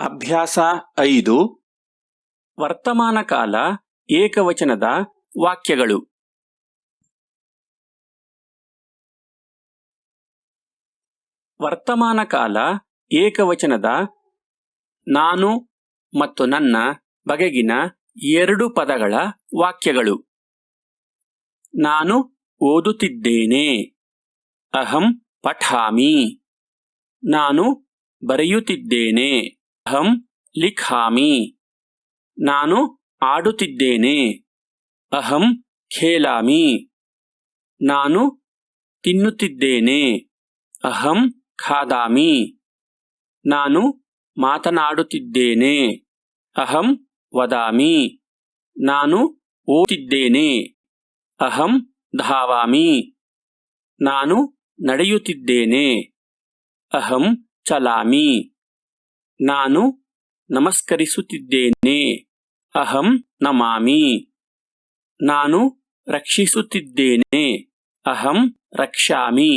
ಅಭ್ಯಾಸ ಐದು. ವರ್ತಮಾನ ಕಾಲ ಏಕವಚನದ ವಾಕ್ಯಗಳು. ವರ್ತಮಾನ ಕಾಲ ಏಕವಚನದ ನಾನು ಮತ್ತು ನನ್ನ ಬಗೆಗಿನ ಎರಡು ಪದಗಳ ವಾಕ್ಯಗಳು. ನಾನು ಓದುತ್ತಿದ್ದೇನೆ. ಅಹಂ ಪಠಾಮಿ. ನಾನು ಬರೆಯುತ್ತಿದ್ದೇನೆ. ಅಹಂ ಲಿಖಾಮಿ ನಾನು ಆಡುತ್ತಿದ್ದೇನೆ ಅಹಂ ಖೇಲಾಮಿ ನಾನು ತಿನ್ನುತ್ತಿದ್ದೇನೆ ಅಹಂ ಖಾದಾಮಿ ನಾನು ಮಾತನಾಡುತ್ತಿದ್ದೇನೆ ಅಹಂ ವದಾಮಿ ನಾನು ಓದುತ್ತಿದ್ದೇನೆ ಅಹಂ ಧಾವಾಮಿ ನಾನು ನಡೆಯುತ್ತಿದ್ದೇನೆ ಅಹಂ ಚಲಾಮಿ ನಾನು ನಮಸ್ಕರಿಸುತ್ತಿದ್ದೇನೆ ಅಹಂ ನಮಾಮಿ ನಾನು ರಕ್ಷಿಸುತ್ತಿದ್ದೇನೆ ಅಹಂ ರಕ್ಷಾಮಿ